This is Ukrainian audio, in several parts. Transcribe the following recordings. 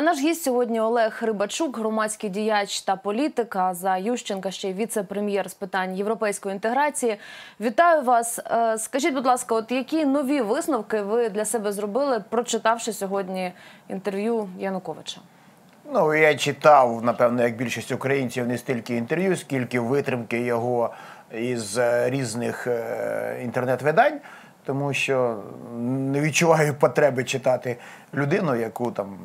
А наш гість сьогодні Олег Рибачук, громадський діяч та політика за Ющенка, ще й віце-прем'єр з питань європейської інтеграції. Вітаю вас. Е, Скажіть, будь ласка, от які нові висновки ви для себе зробили, прочитавши сьогодні інтерв'ю Януковича? Ну, я читав, напевно, як більшість українців, не стільки інтерв'ю, скільки витримки його із е, різних е, інтернет-видань, тому що не відчуваю потреби читати людину, яку там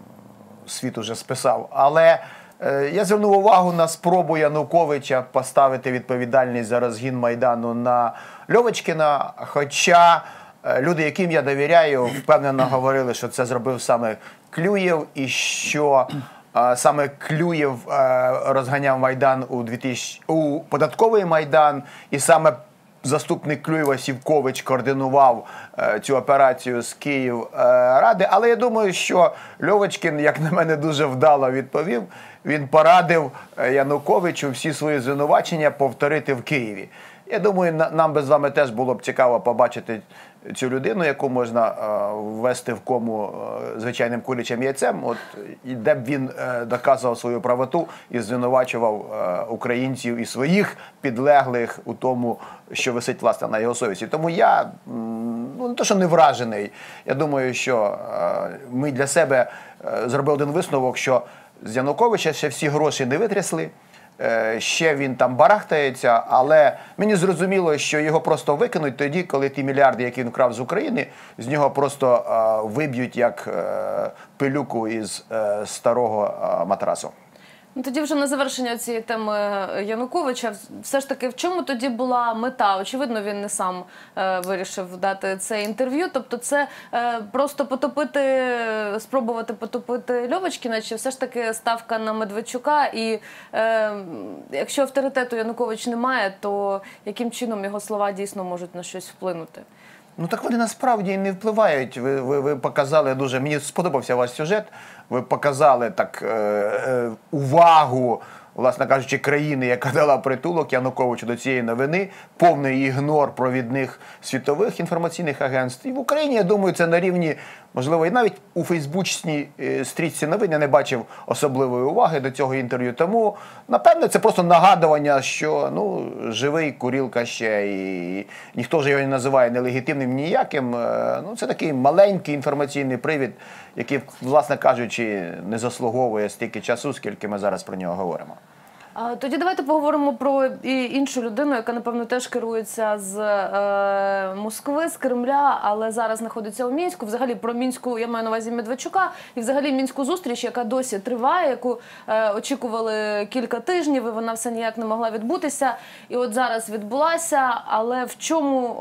світ уже списав. Але е, я звернув увагу на спробу Януковича поставити відповідальність за розгін Майдану на Льовочкіна. Хоча е, люди, яким я довіряю, впевнено говорили, що це зробив саме Клюєв і що. е, Саме Клюєв е, розганяв Майдан у 2000, у податковий майдан, і саме заступник Клюєва Сівкович координував е, цю операцію з Київ е, Ради. Але я думаю, що Льовочкін, як на мене, дуже вдало відповів. Він порадив е, Януковичу всі свої звинувачення повторити в Києві. Я думаю, на- нам би з вами теж було б цікаво побачити цю людину, яку можна е, ввести в кому е, звичайним курячим яйцем, от і де б він е, доказував свою правоту і звинувачував українців і своїх підлеглих у тому, що висить власне на його совісті. Тому я ну не то, що не вражений. Я думаю, що ми для себе зробили один висновок, що з Януковича ще всі гроші не витрясли. Е, Ще він там барахтається, але мені зрозуміло, що його просто викинуть тоді, коли ті мільярди, які він вкрав з України, з нього просто е, виб'ють як е, пилюку із старого матрасу. Ну тоді вже на завершення цієї теми Януковича, все ж таки, в чому тоді була мета? Очевидно, він не сам е, вирішив дати це інтерв'ю. Тобто, це е, просто потопити, спробувати потопити Льовочкіна, чи все ж таки ставка на Медведчука? І е, якщо авторитету Янукович немає, то яким чином його слова дійсно можуть на щось вплинути? Ну так вони насправді і не впливають. Ви, ви, ви показали дуже. Мені сподобався ваш сюжет. Ви показали так е, е, увагу, власне кажучи, країни, яка дала притулок Януковичу до цієї новини, повний ігнор провідних світових інформаційних агентств. І в Україні, я думаю, це на рівні, можливо, і навіть у Фейсбучній е, стрічці новин я не бачив особливої уваги до цього інтерв'ю. Тому, напевне, це просто нагадування, що ну, живий курілка ще, і ніхто ж його не називає нелегітимним ніяким. Е, Ну, це такий маленький інформаційний привід, який, власне кажучи, не заслуговує стільки часу, скільки ми зараз про нього говоримо. Тоді давайте поговоримо про іншу людину, яка напевно теж керується з е, Москви, з Кремля, але зараз знаходиться у мінську. Взагалі про мінську я маю на увазі Медведчука, і взагалі мінську зустріч, яка досі триває, яку е, очікували кілька тижнів, і вона все ніяк не могла відбутися. І от зараз відбулася. Але в чому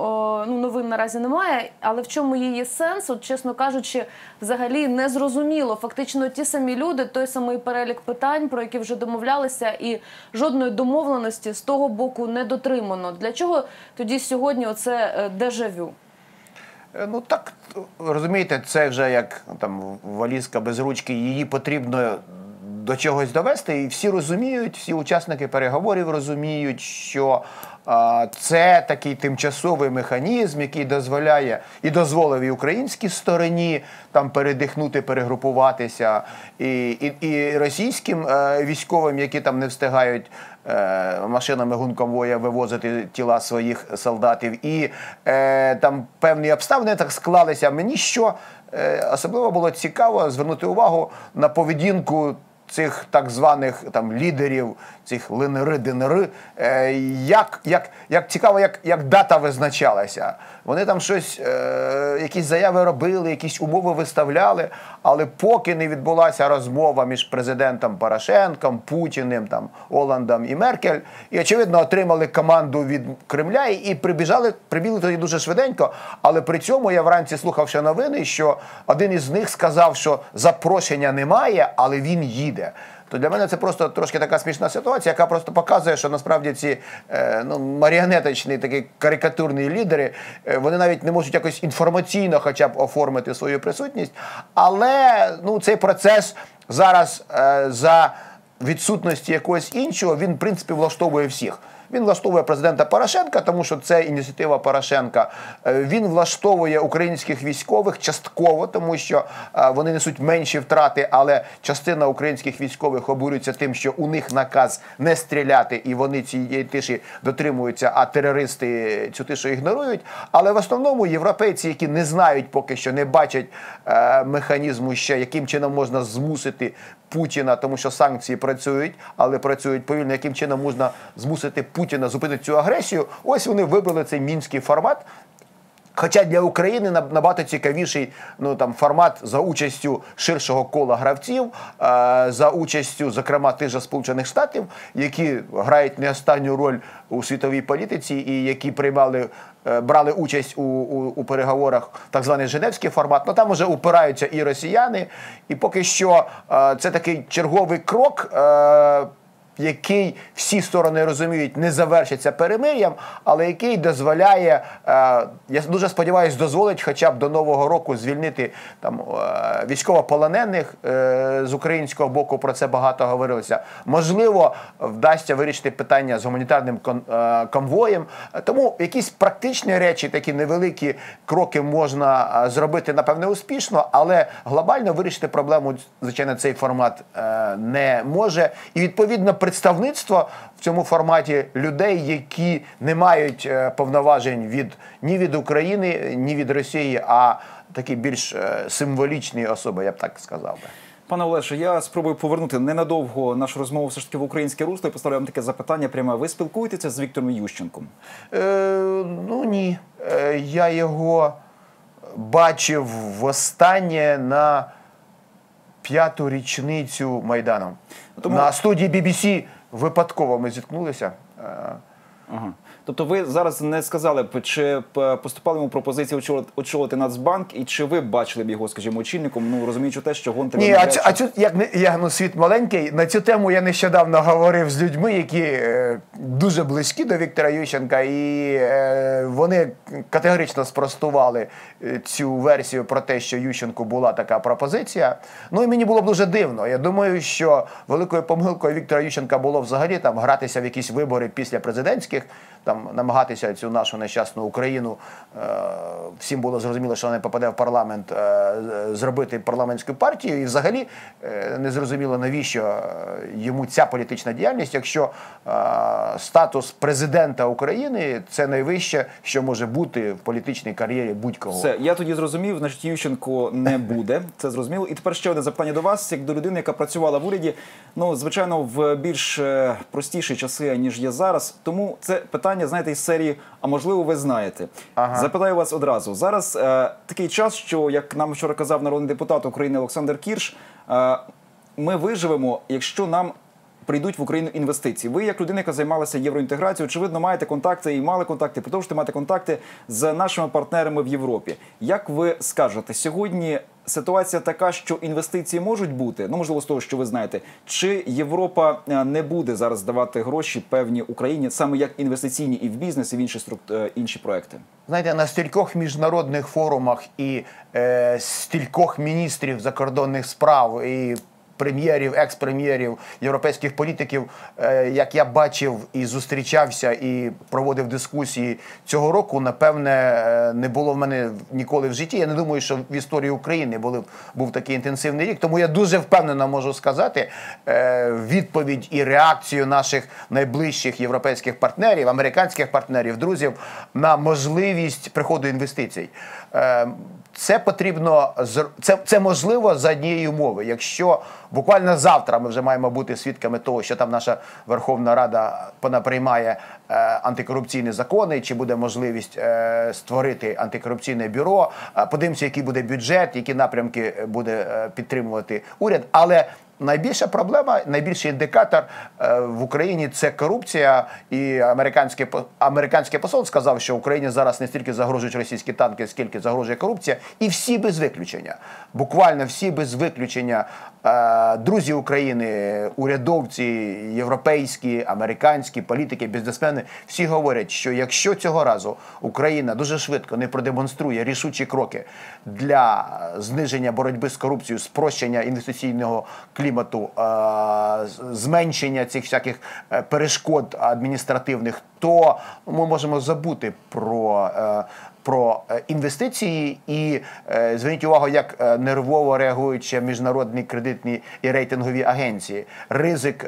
ну новин наразі немає, але в чому її сенс? От чесно кажучи, взагалі не зрозуміло. Фактично, ті самі люди, той самий перелік питань, про які вже домовлялися, і жодної домовленості з того боку не дотримано. Для чого тоді сьогодні оце е, дежавю? Е, Ну так розумієте, це вже як там валізка без ручки, її потрібно до чогось довести, і всі розуміють, всі учасники переговорів розуміють, що це такий тимчасовий механізм, який дозволяє і дозволив і українській стороні там передихнути, перегрупуватися, і, і, і російським е, військовим, які там не встигають е, машинами гунконвоя вивозити тіла своїх солдатів, і е, там певні обставини так склалися. Мені що е, особливо було цікаво звернути увагу на поведінку. Цих так званих там лідерів, цих линери-денери, е, як, як, як цікаво, як, як дата визначалася. Вони там щось, е, якісь заяви робили, якісь умови виставляли, але поки не відбулася розмова між президентом Порошенком, Путіним, там, Оландом і Меркель, і очевидно отримали команду від Кремля і, прибіжали, прибігли тоді дуже швиденько. Але при цьому я вранці слухав ще новини, що один із них сказав, що запрошення немає, але він їде. То для мене це просто трошки така смішна ситуація, яка просто показує, що насправді ці е, ну, маріонеточні такі карикатурні лідери, е, вони навіть не можуть якось інформаційно хоча б оформити свою присутність. Але ну, цей процес зараз е, за відсутності якогось іншого, він, в принципі, влаштовує всіх. Він влаштовує президента Порошенка, тому що це ініціатива Порошенка. Е, Він влаштовує українських військових частково, тому що е, вони несуть менші втрати, але частина українських військових обурюється тим, що у них наказ не стріляти, і вони цієї тиші дотримуються, а терористи цю тишу ігнорують. Але в основному європейці, які не знають поки що, не бачать е, механізму ще, яким чином можна змусити Путіна, тому що санкції працюють, але працюють повільно, яким чином можна змусити Путіна зупинити цю агресію. Ось вони вибрали цей мінський формат. Хоча для України наб- набагато цікавіший ну там формат за участю ширшого кола гравців, е, за участю, зокрема, тих же Сполучених Штатів, які грають не останню роль у світовій політиці і які приймали. е, Брали участь у, у, у переговорах так званий Женевський формат. Ну там вже упираються і росіяни, і поки що е, це такий черговий крок. Який всі сторони розуміють, не завершиться перемир'ям, але який дозволяє, е, я дуже сподіваюся, дозволить хоча б до нового року звільнити там е, військовополонених е, з українського боку. Про це багато говорилося. Можливо, вдасться вирішити питання з гуманітарним кон- конвоєм. Тому якісь практичні речі, такі невеликі кроки можна зробити напевне успішно, але глобально вирішити проблему, звичайно, цей формат не може. І відповідно представництво в цьому форматі людей, які не мають е, повноважень від ні від України, ні від Росії, а такі більш е, символічні особи, я б так сказав би. Пане Олеше, я спробую повернути ненадовго нашу розмову все ж таки в українське русло і поставлю вам таке запитання. Прямо ви спілкуєтеся з Віктором Ющенком? Е, ну ні. Е, я його бачив востаннє на п'яту річницю Майдану. Тому- На студії BBC випадково ми зіткнулися. Ага. Тобто ви зараз не сказали б, чи поступали йому пропозиції очолити, Нацбанк, і чи ви бачили б його, скажімо, очільником, ну розуміючи те, що Гонтар... Ні, а а цю як не я ну світ маленький. На цю тему я нещодавно говорив з людьми, які е, дуже близькі до Віктора Ющенка, і е, вони категорично спростували е, цю версію про те, що Ющенку була така пропозиція. Ну і мені було б дуже дивно. Я думаю, що великою помилкою Віктора Ющенка було взагалі там гратися в якісь вибори після президентських, російських там намагатися цю нашу нещасну Україну. Е, всім було зрозуміло, що вона не попаде в парламент, е, зробити парламентську партію, і взагалі е, не зрозуміло, навіщо йому ця політична діяльність, якщо статус президента України це найвище, що може бути в політичній кар'єрі будь-кого. Все, я тоді зрозумів, значить Ющенко не буде. Це зрозуміло. І тепер ще одне запитання до вас, як до людини, яка працювала в уряді. Ну, звичайно, в більш простіші часи, ніж є зараз. Тому це питання, знаєте, із серії, а можливо, ви знаєте. Ага. Запитаю вас одразу. Зараз е, такий час, що як нам вчора казав народний депутат України Олександр Кірш, е, ми виживемо, якщо нам. Прийдуть в Україну інвестиції. Ви, як людина, яка займалася євроінтеграцією, очевидно, маєте контакти і мали контакти, продовжуєте мати контакти з нашими партнерами в Європі. Як ви скажете, сьогодні ситуація така, що інвестиції можуть бути, ну можливо, з того, що ви знаєте, чи Європа е, не буде зараз давати гроші певні Україні, саме як інвестиційні і в бізнес, і в інші струк... е, інші проекти? Знаєте, на стількох міжнародних форумах і е, стількох міністрів закордонних справ і прем'єрів, екс-прем'єрів, європейських політиків, е, як я бачив і зустрічався і проводив дискусії цього року, напевне, е, не було в мене ніколи в житті. Я не думаю, що в історії України були, був такий інтенсивний рік. Тому я дуже впевнено можу сказати е, відповідь і реакцію наших найближчих європейських партнерів, американських партнерів, друзів на можливість приходу інвестицій. Це потрібно це, це можливо за однієї умови. Якщо буквально завтра ми вже маємо бути свідками того, що там наша Верховна Рада понаприймає е, антикорупційні закони, чи буде можливість е, створити антикорупційне бюро. Е, Подивимося, який буде бюджет, які напрямки е, буде е, підтримувати уряд. Але Найбільша проблема, найбільший індикатор е, в Україні це корупція. І американський по- американський посол сказав, що Україні зараз не стільки загрожують російські танки, скільки загрожує корупція, і всі без виключення. Буквально всі без виключення друзі України, урядовці, європейські, американські, політики, бізнесмени, всі говорять, що якщо цього разу Україна дуже швидко не продемонструє рішучі кроки для зниження боротьби з корупцією, спрощення інвестиційного клімату, е, зменшення цих всяких е, перешкод адміністративних, то ми можемо забути про. Про е, інвестиції і е, зверніть увагу, як е, нервово реагують ще міжнародні кредитні і рейтингові агенції. Ризик,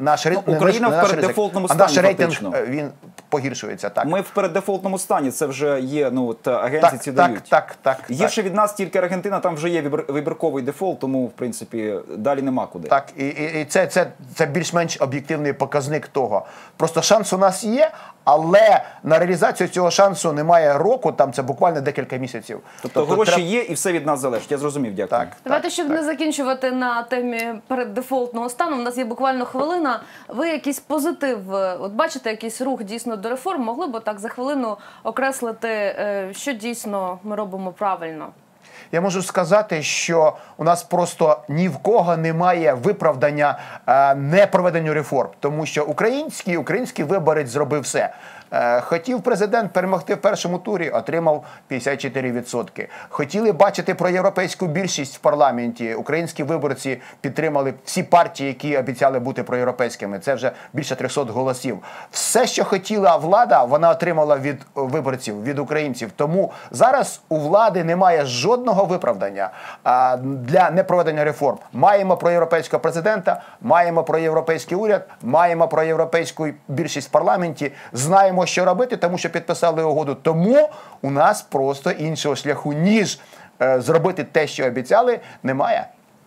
наш Ну, Україна наш- наш ризик, а наш рейтинг він погіршується. Так, Ми в переддефолтному стані. Це вже є. Ну от агенції так, ці так, дають. так, так, так. Гірше від нас тільки Аргентина, там вже є вибір- вибірковий дефолт, тому в принципі далі нема куди. Так, і, і, і це, це, це більш-менш об'єктивний показник того. Просто шанс у нас є, але на реалізацію цього шансу немає року, там це буквально декілька місяців. Тобто, гроші треба- є і все від нас залежить. Я зрозумів, дякую. Так, Давайте, так, щоб так. не закінчувати на темі переддефолтного стану. У нас є буквально хвилина. Ви якийсь позитив, е, от бачите, якийсь рух дійсно до реформ, могли б так за хвилину окреслити, е, що дійсно ми робимо правильно. Я можу сказати, що у нас просто ні в кого немає виправдання е, непроведенню реформ, тому що український український виборець зробив все. Е, Хотів президент перемогти в першому турі, отримав 54%. Хотіли бачити проєвропейську більшість в парламенті. Українські виборці підтримали всі партії, які обіцяли бути проєвропейськими. Це вже більше 300 голосів. Все, що хотіла влада, вона отримала від виборців, від українців. Тому зараз у влади немає жодного виправдання для непроведення реформ. Маємо проєвропейського президента, маємо проєвропейський уряд, маємо проєвропейську більшість в парламенті. Знаємо, що робити, тому що підписали угоду. Тому у нас просто іншого шляху ніж е, зробити те, що обіцяли, немає.